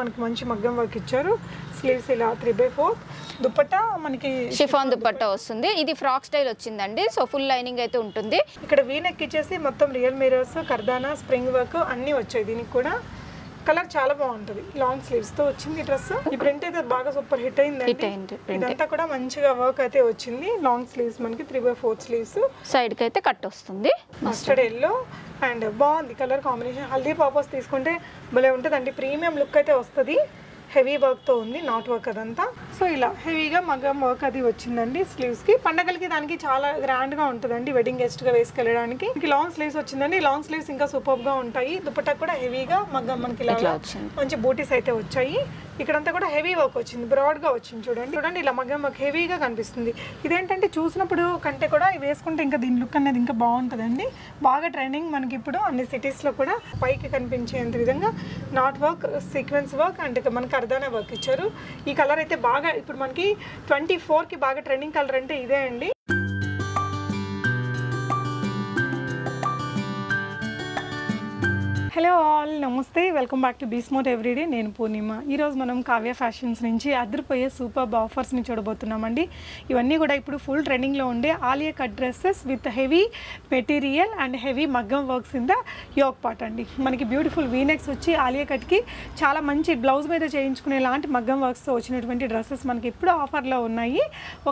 మనకి మంచి మగ్గం వర్క్ ఇచ్చారు. స్లీవ్స్ ఇలా త్రీ బై ఫోర్ దుప్పట్టా మనకి షిఫాన్ దుపట్టా వస్తుంది. ఇది ఫ్రాక్ స్టైల్ వచ్చిందండి. సో ఫుల్ లైనింగ్ అయితే ఉంటుంది. ఇక్కడ వీనెక్ ఇచ్చేసి మొత్తం రియల్ మిరర్స్ కర్దానా స్ప్రింగ్ వర్క్ అన్నీ వచ్చాయి. దీనికి కూడా కలర్ చాలా బాగుంటుంది. లాంగ్ స్లీవ్స్తో వచ్చింది డ్రెస్ ఈ ప్రింట్ అయితే బాగా సూపర్ హిట్ అయింది. ఇదంతా కూడా మంచిగా వర్క్ అయితే వచ్చింది. లాంగ్ స్లీవ్స్ మనకి త్రీ బై ఫోర్ స్లీవ్స్ సైడ్కి అయితే కట్ వస్తుంది. మస్టర్డ్ ఎల్లో అండ్ బాగుంది కలర్ కాంబినేషన్. హల్దీ పర్పస్ తీసుకుంటే భలే ఉంటుందండి. ప్రీమియం లుక్ అయితే వస్తుంది. హెవీ వర్క్తో ఉంది నాట్ వర్క్ అదంతా. సో ఇలా హెవీగా మగ్గం వర్క్ అది వచ్చిందండి స్లీవ్స్కి పండగలకి దానికి చాలా గ్రాండ్గా ఉంటుందండి వెడ్డింగ్ గెస్ట్గా వేసుకెళ్ళడానికి. మనకి లాంగ్ స్లీవ్స్ వచ్చిందండి. లాంగ్ స్లీవ్స్ ఇంకా సూపర్గా ఉంటాయి. దుపట్టా కూడా హెవీగా మగ్గం మనకి ఇలా మంచి బూటీస్ అయితే వచ్చాయి. ఇక్కడంతా కూడా హెవీ వర్క్ వచ్చింది. బ్రాడ్గా వచ్చింది చూడండి. చూడండి ఇలా మగ్గం వర్క్ హెవీగా కనిపిస్తుంది. ఇదేంటంటే చూసినప్పుడు కంటే కూడా వేసుకుంటే ఇంకా దీని లుక్ అనేది ఇంకా బాగుంటుందండి. బాగా ట్రెండింగ్ మనకి ఇప్పుడు అన్ని సిటీస్లో కూడా పైకి కనిపించేంత విధంగా knot work sequence work and మనకి అర్ధాన వర్క్ ఇచ్చారు. ఈ కలర్ అయితే బాగా ఇప్పుడు మనకి ట్వంటీ ఫోర్కి బాగా ట్రెండింగ్ కలర్ అంటే ఇదే అండి. హలో ఆల్ నమస్తే. వెల్కమ్ బ్యాక్ టు బీస్మోట్ ఎవ్రీడే. నేను పూర్ణిమ. ఈరోజు మనం కావ్య ఫ్యాషన్స్ నుంచి అదిరిపోయే సూపర్ ఆఫర్స్ని చూడబోతున్నామండి. ఇవన్నీ కూడా ఇప్పుడు ఫుల్ ట్రెండింగ్లో ఉండే Alia cut dresses with heavy material and heavy మగ్గం works in the yoke part అండి. మనకి బ్యూటిఫుల్ వీనెక్స్ వచ్చి ఆలియా కట్కి చాలా మంచి బ్లౌజ్ మీద చేయించుకునే లాంటి మగ్గం వర్క్స్తో వచ్చినటువంటి డ్రెస్సెస్ మనకి ఇప్పుడు ఆఫర్లో ఉన్నాయి.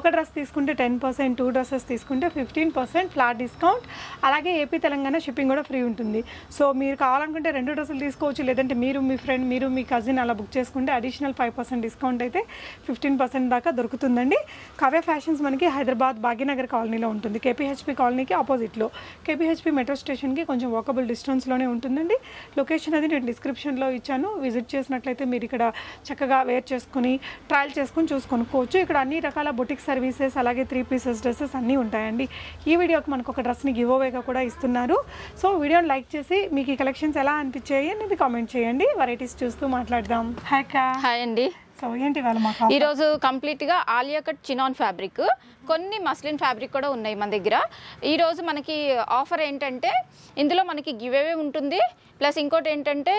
ఒక డ్రెస్ తీసుకుంటే టెన్ పర్సెంట్ టూ డ్రెస్సెస్ తీసుకుంటే ఫిఫ్టీన్ పర్సెంట్ ఫ్లాట్ డిస్కౌంట్ అలాగే ఏపీ తెలంగాణ షిప్పింగ్ కూడా ఫ్రీ ఉంటుంది. సో మీరు కావాలనుకుంటే రెండు డ్రెస్సులు తీసుకోవచ్చు లేదంటే మీరు మీ ఫ్రెండ్ మీరు మీ కజిన్ అలా బుక్ చేసుకుంటే అడిషనల్ ఫైవ్ పర్సెంట్ డిస్కౌంట్ అయితే ఫిఫ్టీన్ పర్సెంట్ దాకా దొరుకుతుందండి. కావ్య ఫ్యాషన్స్ మనకి హైదరాబాద్ భాగ్యనగర్ కాలనీలో ఉంటుంది. కేపీహెచ్పి కాలనీకి ఆపోజిట్లో. కేపీహెచ్పి మెట్రో స్టేషన్కి కొంచెం వాకబుల్ డిస్టెన్స్లోనే ఉంటుందండి. లొకేషన్ అది నేను డిస్క్రిప్షన్లో ఇచ్చాను. విజిట్ చేసినట్లయితే మీరు ఇక్కడ చక్కగా వేర్ చేసుకుని ట్రయల్ చేసుకుని చూసుకొనుకోవచ్చు ఇక్కడ అన్ని రకాల బొటిక్ సర్వీసెస్ అలాగే త్రీ పీసెస్ డ్రెస్సెస్ అన్నీ ఉంటాయండి. ఈ వీడియోకి మనకు ఒక డ్రెస్ని గివ్ అవేగా కూడా ఇస్తున్నారు. సో వీడియోని లైక్ చేసి మీకు ఈ కలెక్షన్స్ ఎలా అనిపించాయి అనేది కామెంట్ చేయండి. వెరైటీస్ చూస్తూ మాట్లాడదాం. హాయ్ కా హాయ్ అండి. సో ఏంటి ఈరోజు కంప్లీట్గా ఆలియా కట్ చినాన్ ఫ్యాబ్రిక్. కొన్ని మస్లిన్ ఫ్యాబ్రిక్ కూడా ఉన్నాయి మన దగ్గర. ఈరోజు మనకి ఆఫర్ ఏంటంటే ఇందులో మనకి గివ్ అవే ఉంటుంది. ప్లస్ ఇంకోటి ఏంటంటే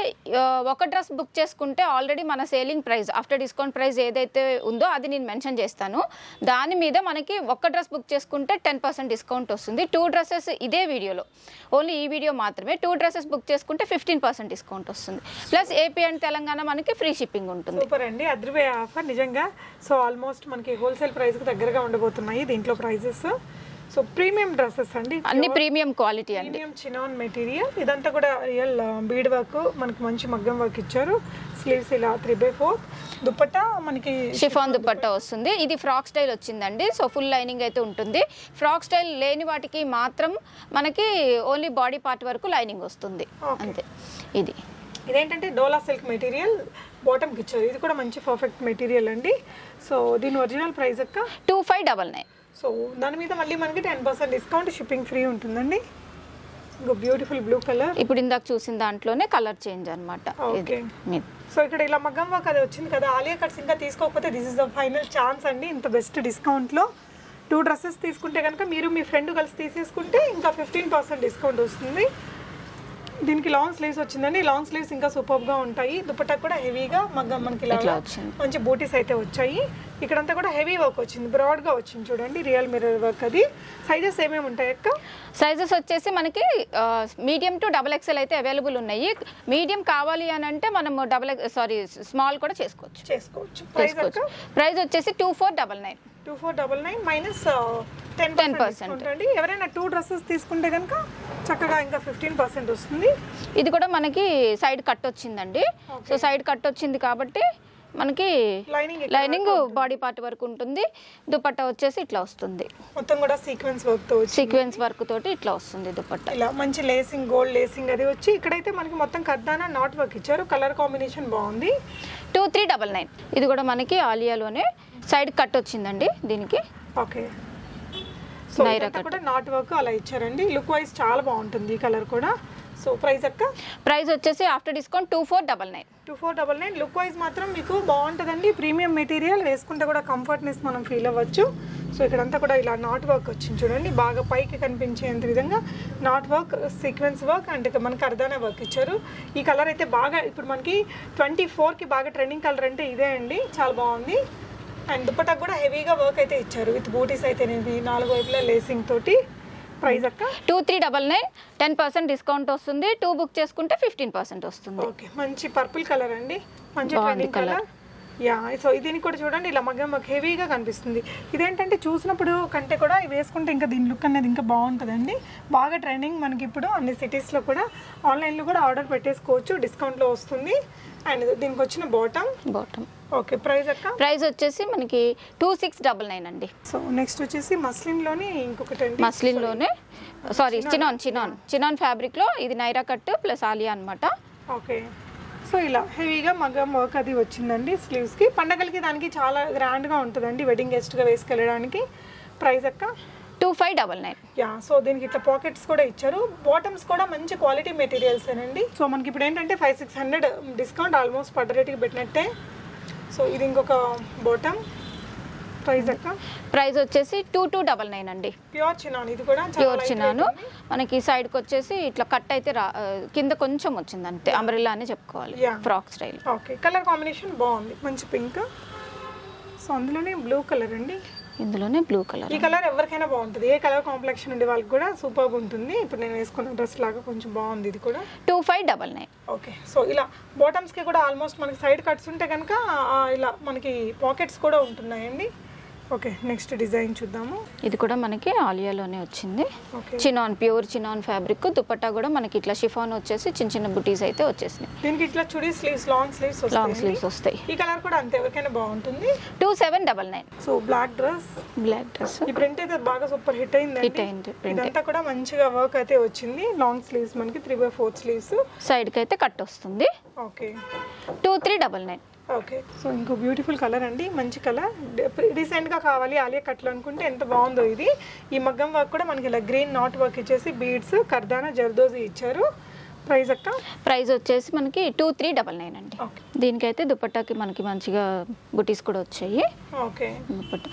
ఒక డ్రెస్ బుక్ చేసుకుంటే ఆల్రెడీ మన selling price after discount price ఏదైతే ఉందో అది నేను మెన్షన్ చేస్తాను. దాని మీద మనకి ఒక్క డ్రెస్ బుక్ చేసుకుంటే టెన్ పర్సెంట్ డిస్కౌంట్ వస్తుంది. టూ డ్రెస్సెస్ ఇదే వీడియోలో. ఓన్లీ ఈ వీడియో మాత్రమే. టూ డ్రెస్సెస్ బుక్ చేసుకుంటే ఫిఫ్టీన్ పర్సెంట్ డిస్కౌంట్ వస్తుంది. ప్లస్ ఏపీ అండ్ తెలంగాణ మనకి ఫ్రీ షిప్పింగ్ ఉంటుంది. అద్రివే ఆఫర్ నిజంగా. సో ఆల్మోస్ట్ మనకి హోల్సేల్ ప్రైస్కి దగ్గరగా ఉండబోతున్నాయి దీంట్లో ప్రైజెస్ సో ప్రీమియం డ్రెస్సెస్ అండి. అన్ని ప్రీమియం క్వాలిటీ అండి. ప్రీమియం చినాన్ మెటీరియల్ ఇదంతా కూడా రియల్ బీడ్ వర్క్ మనకి మంచి మగ్గం వర్క్ ఇచ్చారు. స్లీవ్స్ ఇలా త్రీ బై ఫోర్ దుపట్టా మనకి షిఫాన్ దుపట్టా వస్తుంది. ఇది ఫ్రాక్ స్టైల్ వచ్చిందండి. సో ఫుల్ లైనింగ్ అయితే ఉంటుంది. ఫ్రాక్ స్టైల్ లేని వాటికి మాత్రం మనకి ఓన్లీ బాడీ పార్ట్ వరకు లైనింగ్ వస్తుంది. అంతే. ఇది. ఇదేంటంటే డోలా సిల్క్ మెటీరియల్ బాటమ్కి ఇచ్చారు. ఇది కూడా మంచి పర్ఫెక్ట్ మెటీరియల్ అండి. సో దీని ఒరిజినల్ ప్రైస్ అక్క? Two five double nine. So దాని మీద మళ్ళీ మనకి ten percent discount shipping free ఉంటుందండి. ఇంకో బ్యూటిఫుల్ బ్లూ కలర్ ఇప్పుడు ఇందాక చూసిన దాంట్లోనే కలర్ చేంజ్ అనమాట. సో ఇక్కడ ఇలా మగ్గం వర్క్ అది వచ్చింది కదా. ఆలియా కట్స్ ఇంకా తీసుకోకపోతే this is the final chance అండి. ఇంత బెస్ట్ డిస్కౌంట్లో టూ డ్రెస్సెస్ తీసుకుంటే కనుక మీరు మీ ఫ్రెండ్ కలిసి తీసేసుకుంటే ఇంకా ఫిఫ్టీన్ పర్సెంట్ డిస్కౌంట్ వస్తుంది. దీనికి లాంగ్ స్లీవ్స్ వచ్చిందండి. లాంగ్ స్లీవ్స్ ఇంకా సూపర్గా ఉంటాయి. దుపట్టా కూడా హెవీగా మగ్గం మనకి. మంచి బూటీస్ అయితే వచ్చాయి. ఇక్కడంతా కూడా హెవీ వర్క్ వచ్చింది. బ్రాడ్గా వచ్చింది చూడండి రియల్ మిర్రర్ వర్క్ అది. సైజెస్ ఏమేమి ఉంటాయి అక్క? సైజెస్ వచ్చేసి మనకి మీడియం టు డబల్ ఎక్స్ఎల్ అయితే అవైలబుల్ ఉన్నాయి. మీడియం కావాలి అని అంటే మనం డబల్ సారీ స్మాల్ కూడా చేసుకోవచ్చు. చేసుకోవచ్చు. ప్రైస్ చేసుకోవచ్చు. ప్రైస్ వచ్చేసి two four double nine two four double nine minus ten 10% percent ఎవరైనా టూ డ్రెస్సెస్ తీసుకుంటే కనుక చక్కగా ఇంకా ఫిఫ్టీన్ పర్సెంట్ వస్తుంది. ఇది కూడా మనకి సైడ్ కట్ వచ్చిందండి. సో సైడ్ కట్ వచ్చింది కాబట్టి మనకి లైనింగ్ లైనింగ్ బాడీ పార్ట్ వరకు ఉంటుంది. దుపట్టా వచ్చేసి ఇట్లా వస్తుంది. మొత్తం కూడా సీక్వెన్స్ వర్క్తో సీక్వెన్స్ వర్క్ తోటి ఇట్లా వస్తుంది దుపట్టా. ఇలా మంచి లేసింగ్ గోల్డ్ లేసింగ్ అది వచ్చి ఇక్కడైతే మనకి మొత్తం కద్దానా నాట్ వర్క్ ఇచ్చారు. కలర్ కాంబినేషన్ బాగుంది. టూ త్రీ డబల్ నైన్ ఇది కూడా మనకి ఆలియాలోనే సైడ్ కట్ వచ్చిందండి దీనికి. ఓకే సో ఇదంతా కూడా నాట్ వర్క్ అలా ఇచ్చారండి. లుక్ వైజ్ చాలా బాగుంటుంది ఈ కలర్ కూడా. సో ప్రైస్ అక్క? ప్రైస్ వచ్చేసి after discount two four double nine two four double nine look wise మాత్రం మీకు బాగుంటుందండి. ప్రీమియం మెటీరియల్ వేసుకుంటే కూడా కంఫర్ట్నెస్ మనం ఫీల్ అవ్వచ్చు. సో ఇక్కడంతా కూడా ఇలా నాట్ వర్క్ వచ్చింది చూడండి. బాగా పైకి కనిపించేంత విధంగా knot work sequence work and మనకి అర్ధానా వర్క్ ఇచ్చారు. ఈ కలర్ అయితే బాగా ఇప్పుడు మనకి ట్వంటీ ఫోర్కి బాగా ట్రెండింగ్ కలర్ అంటే ఇదే అండి. చాలా బాగుంది. అండ్ దుప్పటాకు కూడా హెవీగా వర్క్ అయితే ఇచ్చారు. విత్ బూటీస్ అయితేనేవి నాలుగు వైపులా లేసింగ్ తోటి ప్రైస్ అక్క. Two three double nine ten percent discount వస్తుంది. టూ బుక్ చేసుకుంటే ఫిఫ్టీన్ పర్సెంట్ వస్తుంది. ఓకే మంచి పర్పుల్ కలర్ అండి. మంచి ట్రెండింగ్. కలర్ యా సో దీనికి కూడా చూడండి. ఇలా మగ్గ మాకు హెవీగా కనిపిస్తుంది. ఇదేంటంటే చూసినప్పుడు కంటే కూడా ఇవి వేసుకుంటే ఇంకా దీని లుక్ అనేది ఇంకా బాగుంటుందండి. బాగా ట్రెండింగ్ మనకి ఇప్పుడు అన్ని సిటీస్లో కూడా ఆన్లైన్లో కూడా ఆర్డర్ పెట్టేసుకోవచ్చు. డిస్కౌంట్లో వస్తుంది. అండ్ దీనికి వచ్చిన బాటమ్ బాటమ్ ఓకే ప్రైస్ అక్క? ప్రైస్ వచ్చేసి మనకి టూ సిక్స్ డబల్ నైన్ అండి. సో నెక్స్ట్ వచ్చేసి మస్లిన్లోని ఇంకొకటి మస్లిన్లోనే సారీ చినాన్ చినాన్ చినాన్ ఫ్యాబ్రిక్లో ఇది నైరా కట్ ప్లస్ ఆలియా అనమాట ఓకే సో ఇలా హెవీగా మగ్గం వర్క్ అది వచ్చిందండి స్లీవ్స్కి పండగలకి దానికి చాలా గ్రాండ్గా ఉంటుందండి వెడ్డింగ్ గెస్ట్గా వేసుకెళ్ళడానికి. ప్రైస్ అక్క? Two five double nine. Yeah so దీనికి ఇట్లా పాకెట్స్ కూడా ఇచ్చారు. బాటమ్స్ కూడా మంచి క్వాలిటీ మెటీరియల్స్ అండి సో మనకి ఇప్పుడు ఏంటంటే five six hundred discount almost పడ్డ రేట్కి పెట్టినట్టే. సో ఇది ఇంకొక బాటమ్ ప్రైస్ అక్క ప్రైస్ వచ్చేసి టూ టూ డబల్ నైన్ అండి. ప్యూర్ చినాన్ ఇది కూడా ప్యూర్ చిన్నాను. మనకి సైడ్కి వచ్చేసి ఇట్లా కట్ అయితే రా కింద కొంచెం వచ్చింది అంతే. అంబ్రెల్లా అని చెప్పుకోవాలి. Frock style okay colour combination బాగుంది. మంచి పింక్ సో అందులోనే బ్లూ కలర్ అండి. ఇందులోనే బ్లూ కలర్ ఈ కలర్ ఎవరికైనా బాగుంటుంది. ఏ కలర్ కాంప్లెక్షన్ ఉండే వాళ్ళకి కూడా సూపర్ ఉంటుంది. ఇప్పుడు నేను వేసుకున్న డ్రెస్ లాగా కొంచెం బాగుంది ఇది కూడా. Two five double nine okay so ఇలా బాటమ్స్కి కూడా ఆల్మోస్ట్ మనకి సైడ్ కట్స్ ఉంటే కనుక ఇలా మనకి పాకెట్స్ కూడా ఉంటున్నాయండి. ఓకే నెక్స్ట్ డిజైన్ చూద్దాము. ఇది కూడా మనకి ఆలియాలోనే వచ్చింది. Chinon pure chinon fabric dupatta కూడా మనకి ఇట్లా షిఫాన్ వచ్చేసి చిన్న చిన్న బుటీస్ అయితే వచ్చేసినాయి. దీనికి ఇట్లా chudi sleeves long sleeves long sleeves వస్తాయి. ఈ కలర్ కూడా అంతే ఎవరికైనా బాగుంటుంది. Two seven double nine. So black dress. Black dress. ఈ ప్రింట్ అయితే బాగా సూపర్ హిట్ అయిందండి. హిట్ అయింది ప్రింట్. ఇదంతా కూడా మంచిగా వర్క్ అయితే వచ్చింది. లాంగ్ స్లీవ్స్ మనకి త్రీ బై ఫోర్త్ స్లీవ్స్ సైడ్కి అయితే కట్ వస్తుంది. Okay. Two three double nine. Okay. So ఇంకో బ్యూటిఫుల్ కలర్ అండి. మంచి కలర్. రీసెంట్గా కావాలి ఆలియా కట్లు అనుకుంటే ఎంత బాగుందో ఇది. ఈ మగ్గం వర్క్ కూడా మనకి ఇలా గ్రీన్ నాట్ వర్క్ ఇచ్చేసి బీడ్స్ కర్దానా జర్దోజీ ఇచ్చారు. ప్రైస్ అక్క? ప్రైస్ వచ్చేసి మనకి టూ త్రీ డబల్ నైన్ అండి. ఓకే. దీనికైతే దుపట్టాకి మనకి మంచిగా బుటీస్ కూడా వచ్చాయి. ఓకే. దుపట్టా.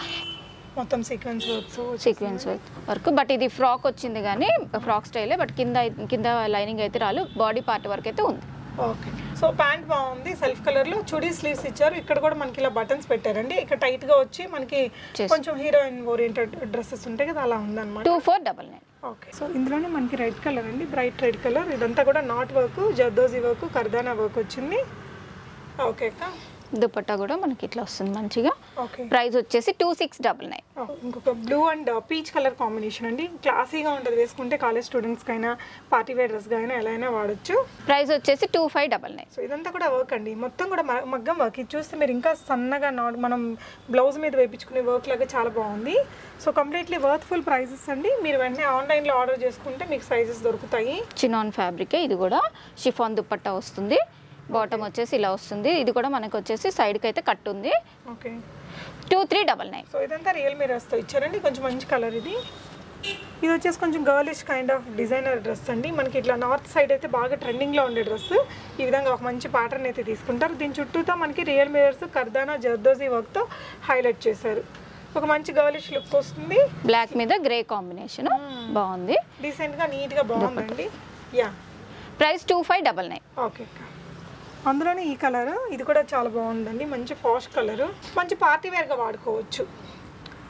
మొత్తం sequence works sequence work but ఇది ఫ్రాక్ వచ్చింది కానీ ఫ్రాక్ స్టైలే బట్ కింద కింద లైనింగ్ అయితే రాలు బాడీ పార్ట్ వరకు అయితే ఉంది. ఓకే. సో ప్యాంట్ బాగుంది సెల్ఫ్ కలర్లో చుడీ స్లీవ్స్ ఇచ్చారు. ఇక్కడ కూడా మనకి ఇలా బటన్స్ పెట్టారండి. ఇక్కడ టైట్గా వచ్చి మనకి. కొంచెం హీరోయిన్ ఓరియంటెడ్ డ్రెస్సెస్ ఉంటాయి కదా అలా ఉందన్నమాట. Two four double nine. Okay. So ఇందులోనే మనకి రెడ్ కలర్ అండి. Bright red colour. ఇదంతా కూడా నాట్ వర్క్ జర్దోజీ వర్క్ కర్దానా వర్క్ వచ్చింది. ఓకే అక్క. దుపట్టా కూడా మనకి ఇట్లా వస్తుంది మంచిగా. ఓకే. ప్రైస్ వచ్చేసి టూ సిక్స్ డబల్ నైన్. ఇంకొక blue and peach colour combination అండి. క్లాసీగా ఉంటుంది వేసుకుంటే కాలేజ్ స్టూడెంట్స్కి అయినా పార్టీ వేర్ డ్రెస్గా అయినా ఎలా అయినా వాడచ్చు. ప్రైస్ వచ్చేసి two five double nine. So ఇదంతా కూడా వర్క్ అండి. మొత్తం కూడా మగ్గం వర్క్ ఇది చూస్తే మీరు ఇంకా సన్నగా నాట్ మనం బ్లౌజ్ మీద వేయించుకునే వర్క్ లాగా చాలా బాగుంది. సో కంప్లీట్లీ వర్త్ఫుల్ ప్రైజెస్ అండి. మీరు వెంటనే ఆన్లైన్లో ఆర్డర్ చేసుకుంటే మీకు సైజెస్ దొరుకుతాయి. చినాన్ ఫ్యాబ్రికే ఇది కూడా. షిఫాన్ దుపట్టా వస్తుంది. బాటమ్ వచ్చేసి ఇలా వస్తుంది. ఇది కూడా మనకు వచ్చేసి సైడ్కి అయితే కట్ ఉంది. Okay. Two three double nine so ఇదంతా రియల్ మిరర్స్తో ఇచ్చారండి. కొంచెం మంచి కలర్ ఇది. ఇది వచ్చేసి కొంచెం girlish kind of designer dress అండి. మనకి ఇట్లా నార్త్ సైడ్ అయితే బాగా ట్రెండింగ్లో ఉండే డ్రెస్ ఈ విధంగా ఒక మంచి ప్యాటర్న్ అయితే తీసుకుంటారు. దీని చుట్టూతో మనకి రియల్ మిరర్స్ కర్దానా జర్దోజీ వర్క్తో హైలైట్ చేశారు. ఒక మంచి గర్లిష్ లుక్ వస్తుంది. బ్లాక్ మీద గ్రే కాంబినేషన్ బాగుంది. డీసెంట్గా నీట్గా బాగుందండి. Yeah price two five double nine okay అందులోనే ఈ కలర్. ఇది కూడా చాలా బాగుందండి. మంచి ఫాష్ కలర్. మంచి పార్టీ వేర్గా వాడుకోవచ్చు.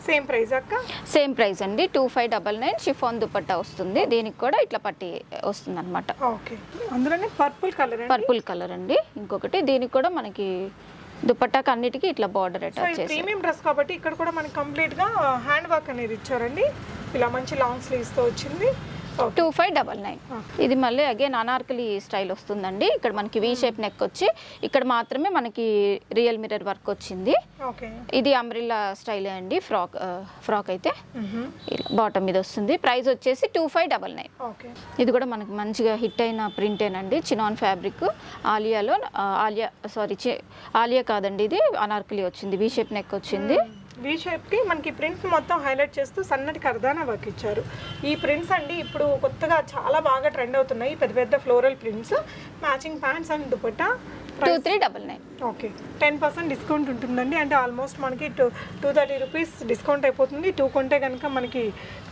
సేమ్ ప్రైస్ అక్క? సేమ్ ప్రైస్ అండి. Two five double nine chiffon dupatta వస్తుంది. దీనికి కూడా ఇట్లా పట్టి వస్తుంది అనమాట ఓకే అందులోనే పర్పుల్ కలర్ అండి? పర్పుల్ కలర్ అండి. ఇంకొకటి దీనికి కూడా మనకి దుపట్టాకి అన్నిటికీ ఇట్లా బార్డర్ అటాచ్ చేసి ప్రీమియం డ్రెస్ కాబట్టి ఇక్కడ కూడా మనకి కంప్లీట్గా హ్యాండ్ వర్క్ అనేది ఇచ్చారండి. ఇలా మంచి లాంగ్ స్లీవ్స్తో వచ్చింది. Two five double nine. ఇది మళ్ళీ అగైన్ అనార్కలి స్టైల్ వస్తుందండి. ఇక్కడ మనకి వీ షేప్ నెక్ వచ్చి ఇక్కడ మాత్రమే మనకి రియల్ మిర్రర్ వర్క్ వచ్చింది. ఇది అంబ్రిల్లా స్టైలే అండి ఫ్రాక్ ఫ్రాక్ అయితే. బాటమ్ మీద వస్తుంది. ప్రైస్ వచ్చేసి టూ ఫైవ్ డబల్ నైన్ ఇది కూడా మనకి మంచిగా హిట్ అయిన ప్రింటేనండి చినాన్ ఫ్యాబ్రిక్ ఆలియాలో ఆలియా సారీ ఆలియా కాదండి ఇది అనార్కలి వచ్చింది. వీ షేప్ నెక్ వచ్చింది. వి షేప్కి మనకి ప్రింట్స్ మొత్తం హైలైట్ చేస్తూ సన్నటి కర్దానా వర్క్ ఇచ్చారు. ఈ ప్రింట్స్ అండి ఇప్పుడు కొత్తగా చాలా బాగా ట్రెండ్ అవుతున్నాయి. పెద్ద పెద్ద floral prints matching pants and dupatta two three double nine okay ten percent discount ఉంటుందండి. అంటే ఆల్మోస్ట్ మనకి two two thirty rupees discount అయిపోతుంది. టూ కొంటే కనుక మనకి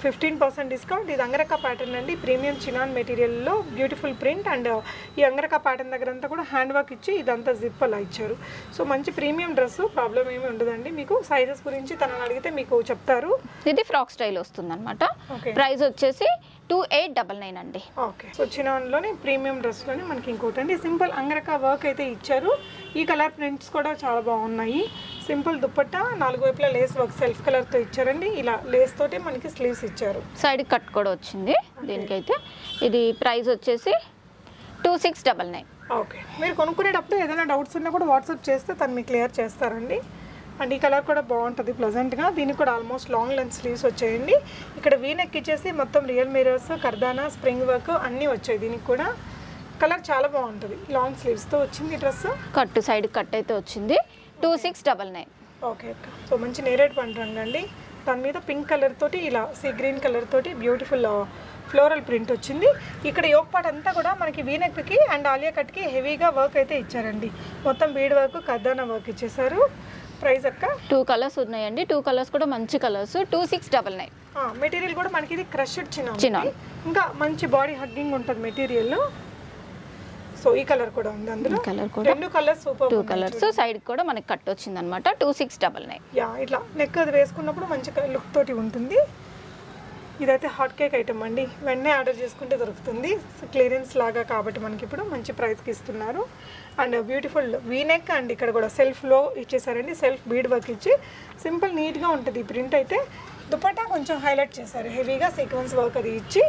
ఫిఫ్టీన్ పర్సెంట్ డిస్కౌంట్ ఇది అంగరక ప్యాటర్న్ అండి. ప్రీమియం చినాన్ మెటీరియల్లో బ్యూటిఫుల్ ప్రింట్ అండ్ ఈ అంగరక ప్యాటర్న్ దగ్గర అంతా కూడా హ్యాండ్ వర్క్ ఇచ్చి ఇదంతా జిప్ అలా ఇచ్చారు. సో మంచి ప్రీమియం డ్రెస్ ప్రాబ్లం ఏమీ ఉండదండి. మీకు సైజెస్ గురించి తనని అడిగితే మీకు చెప్తారు. ఇది ఫ్రాక్ స్టైల్ వస్తుంది అనమాట ప్రైస్ వచ్చేసి టూ ఎయిట్ డబల్ నైన్ అండి. ఓకే. సో చినాన్లోనే ప్రీమియం డ్రెస్లోనే మనకి ఇంకోటి అండి సింపుల్ అంగరక వర్క్ అయితే ఇచ్చారు. ఈ కలర్ ప్రింట్స్ కూడా చాలా బాగున్నాయి. సింపుల్ దుప్పట్టా నాలుగు వైపులా లేస్ వర్క్ సెల్ఫ్ కలర్తో ఇచ్చారండి. ఇలా లేస్ తోటి మనకి స్లీవ్స్ ఇచ్చారు. సైడ్ కట్ కూడా వచ్చింది. దీనికైతే ఇది ప్రైస్ వచ్చేసి two six double nine. Okay. మీరు కొనుక్కునేటప్పుడు ఏదైనా డౌట్స్ ఉన్నా కూడా వాట్సాప్ చేస్తే తను మీకు క్లియర్ చేస్తారండి. అండ్ ఈ కలర్ కూడా బాగుంటుంది ప్లజెంట్గా దీనికి కూడా ఆల్మోస్ట్ లాంగ్ లెంత్ స్లీవ్స్ వచ్చాయండి. ఇక్కడ వీనెక్ ఇచ్చేసి మొత్తం రియల్ మిరర్స్ కర్దానా స్ప్రింగ్ వర్క్ అన్నీ వచ్చాయి దీనికి కూడా. కలర్ చాలా బాగుంటుంది లాంగ్ స్లీవ్స్తో వచ్చింది డ్రెస్. కట్ సైడ్ కట్ అయితే వచ్చింది. Two six double nine okay so మంచి నేరేడ్ పంట రంగు అండి దాని మీద పింక్ కలర్ తోటి ఇలా సీ గ్రీన్ కలర్ తోటి బ్యూటిఫుల్ ఫ్లోరల్ ప్రింట్ వచ్చింది. ఇక్కడ యోగ్ పాట్ అంతా కూడా మనకి వీనెక్కి అండ్ ఆలియా కట్కి హెవీగా వర్క్ అయితే ఇచ్చారండి. మొత్తం బీడ్ వర్క్ కద్దానా వర్క్ ఇచ్చేసారు. ప్రైస్ అక్క? టూ కలర్స్ ఉన్నాయండి. టూ కలర్స్ కూడా మంచి colours. Two six double nine. Material కూడా మనకి ఇది క్రష్డ్ చిన్న చినాన్. ఇంకా మంచి బాడీ హగ్గింగ్ ఉంటుంది మెటీరియల్ సో ఈ కలర్ కూడా ఉంది అందులో. కలర్ కూడా. రెండు colours super two colours. Side కూడా మనకి కట్ వచ్చింది అనమాట two six double nine. Yeah ఇట్లా నెక్ అది వేసుకున్నప్పుడు మంచి లుక్ తోటి ఉంటుంది. ఇదైతే హాట్ కేక్ ఐటమ్ అండి. వెంటనే ఆర్డర్ చేసుకుంటే దొరుకుతుంది. క్లియరెన్స్ లాగా కాబట్టి మనకి ఇప్పుడు మంచి ప్రైస్కి ఇస్తున్నారు. అండ్ బ్యూటిఫుల్ వీనెక్ అండ్ ఇక్కడ కూడా సెల్ఫ్లో ఇచ్చేసారండి. సెల్ఫ్ బీడ్ వర్క్ ఇచ్చి సింపుల్ నీట్గా ఉంటుంది. ఈ ప్రింట్ అయితే దుపట్టా కొంచెం హైలైట్ చేశారు. హెవీగా సీక్వెన్స్ వర్క్ అది ఇచ్చి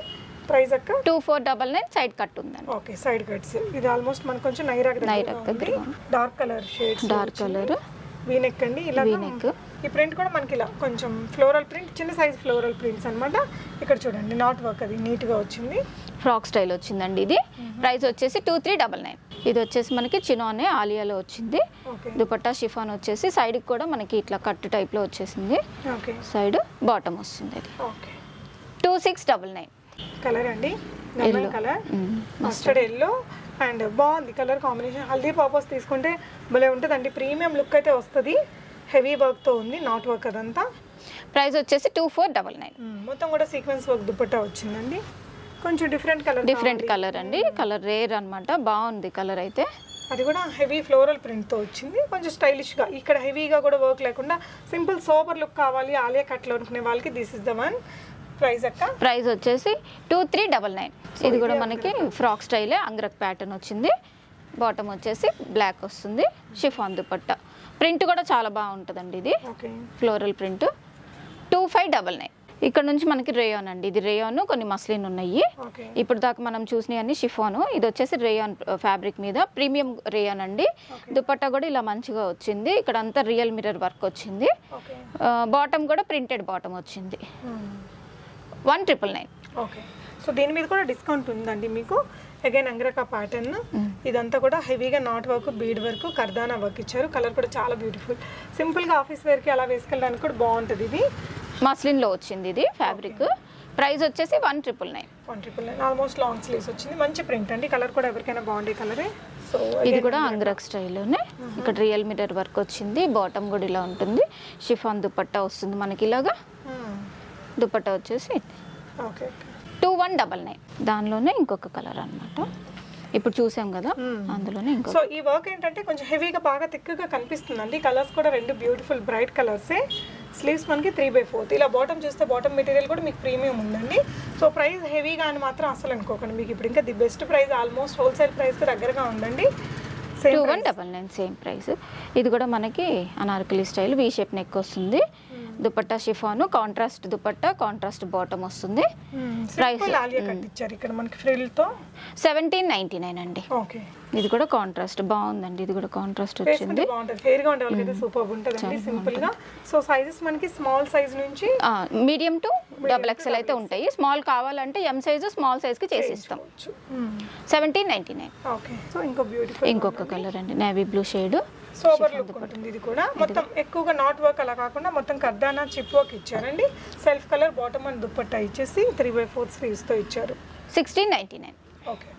ప్రైస్ అక్క two four double nine side cut ఉందండి. ఓకే సైడ్ కట్స్ ఇది ఆల్మోస్ట్ మనకు కొంచెం నైరాక్. Dark colour shades dark colour V neck అండి. ఇలా వీనెక్. ఈ ప్రింట్ కూడా మనకి ఇలా కొంచెం ఫ్లోరల్ ప్రింట్ చిన్న సైజ్ ఫ్లోరల్ ప్రింట్స్ అన్నమాట. ఇక్కడ చూడండి నాట్ వర్క్ అది నీట్గా వచ్చింది. ఫ్రాక్ స్టైల్ వచ్చిందండి ఇది. ప్రైస్ వచ్చేసి టూ త్రీ డబల్ నైన్ ఇది వచ్చేసి మనకి చినోనే ఆలియాలో వచ్చింది. దుపట్టా షిఫాన్ వచ్చేసి సైడ్కి కూడా మనకి ఇట్లా కట్ టైప్లో వచ్చేసింది. సైడ్ బాటమ్ వస్తుంది ఇది okay. Two six double nine colour అండి? Lemon colour mustard yellow and బాగుంది. కలర్ కాంబినేషన్ హల్దీ పర్పస్ తీసుకుంటే భలే ఉంటుందండి. ప్రీమియం లుక్ అయితే వస్తుంది. హెవీ వర్క్తో ఉంది నాట్ వర్క్ అదంతా. ప్రైస్ వచ్చేసి టూ ఫోర్ డబల్ నైన్. మొత్తం కూడా సీక్వెన్స్ వర్క్ దుపట్టా వచ్చిందండి. కొంచెం డిఫరెంట్ కలర్ డిఫరెంట్ కలర్ అండి కలర్ రేర్ అన్నమాట బాగుంది కలర్ అయితే. అది కూడా హెవీ ఫ్లోరల్ ప్రింట్తో వచ్చింది కొంచెం స్టైలిష్గా. ఇక్కడ హెవీగా కూడా వర్క్ లేకుండా సింపుల్ సోబర్ లుక్ కావాలి ఆలియా కట్లో అనుకునే వాళ్ళకి this is the one. Price అక్క? ప్రైస్ వచ్చేసి టూ త్రీ డబల్ నైన్. ఇది కూడా మనకి ఫ్రాక్ స్టైలే అంగ్రక్ ప్యాటర్న్ వచ్చింది. బాటమ్ వచ్చేసి బ్లాక్ వస్తుంది షిఫాన్ దుపట్టా. ప్రింట్ కూడా చాలా బాగుంటుందండి ఇది. Floral print. Two five double nine. ఇక్కడ నుంచి మనకి రేయాన్ అండి. ఇది రేయాన్ కొన్ని మస్లిన్ ఉన్నాయి. ఇప్పుడు దాకా మనం చూసినవన్నీ షిఫాను. ఇది వచ్చేసి రేయాన్ ఫ్యాబ్రిక్ మీద. ప్రీమియం రేయాన్ అండి. దుపట్టా కూడా ఇలా మంచిగా వచ్చింది. ఇక్కడ అంతా రియల్ మిర్రర్ వర్క్ వచ్చింది. బాటమ్ కూడా ప్రింటెడ్ బాటమ్ వచ్చింది. One triple nine. Okay. So దీని మీద కూడా డిస్కౌంట్ ఉందండి మీకు? అగైన్ అంగ్రక ప్యాటర్న్ ఇదంతా కూడా హెవీగా నాట్ వర్క్ బీడ్ వర్క్ కర్దానా వర్క్ ఇచ్చారు. కలర్ కూడా చాలా బ్యూటిఫుల్ సింపుల్గా ఆఫీస్ వేర్కి అలా వేసుకెళ్ళడానికి కూడా బాగుంటుంది ఇది. మస్లిన్లో వచ్చింది ఇది ఫ్యాబ్రిక్ ప్రైస్ వచ్చేసి one triple nine one triple nine almost long sleeves వచ్చింది. మంచి ప్రింట్ అండి. కలర్ కూడా ఎవరికైనా బాగుండే కలరే సో ఇది కూడా అంగ్రక్ స్టైల్లోనే ఇక్కడ రియల్ మిర్రర్ వర్క్ వచ్చింది. బాటమ్ కూడా ఇలా ఉంటుంది. షిఫాన్ దుపట్టా వస్తుంది మనకి ఇలాగా. దుపట్టా వచ్చేసి okay two one double nine దానిలోనే ఇంకొక కలర్ అన్నమాట. ఇప్పుడు చూసాం కదా అందులోనే ఇంకొక సో ఈ వర్క్ ఏంటంటే కొంచెం హెవీగా బాగా థిక్గా కనిపిస్తుందండి. కలర్స్ కూడా రెండు బ్యూటిఫుల్ బ్రైట్ కలర్సే స్లీవ్స్ మనకి త్రీ బై ఫోర్త్ ఇలా బాటమ్ చూస్తే బాటమ్ మెటీరియల్ కూడా మీకు ప్రీమియం ఉందండి. సో ప్రైస్ హెవీగా అని మాత్రం అసలు అనుకోకండి మీకు. ఇప్పుడు ఇంకా the best price almost wholesale ప్రైస్కి దగ్గరగా ఉందండి. Two one double nine same price ఇది కూడా మనకి Anarkali style V shape neck వస్తుంది. Dupatta chiffon contrast dupatta contrast bottom వస్తుంది. ఇక్కడ మనకి ఫ్రిల్తో? సెవెంటీన్ నైంటీ నైన్ అండి. ఓకే. ఇది కూడా కాంట్రాస్ట్ బాగుందండి ఇది కూడా కాంట్రాస్ట్ వచ్చింది. గా ఉండే సూపర్ ఉంటుందండి సింపుల్గా. సో సైజెస్ మనకి స్మాల్ సైజ్ నుంచి మీడియం టు డబుల్ ఎక్స్ఎల్ అయితే ఉంటాయి. స్మాల్ కావాలంటే ఎం సైజు స్మాల్ సైజ్కి చేసిస్తాం. Seventeen ninety nine okay so ఇంకో బ్యూటిఫుల్ ఇంకొక కలర్ అండి. Navy blue shade sober look ఉంటుంది ఇది కూడా. మొత్తం ఎక్కువగా నాట్ వర్క్ అలా కాకుండా మొత్తం కర్దానా చిప్ వర్క్ ఇచ్చారండి. Self colour bottom and dupatta ఇచ్చేసి త్రీ బై ఫోర్ స్లీవ్స్తో ఇచ్చారు. Sixteen ninety nine. ఓకే.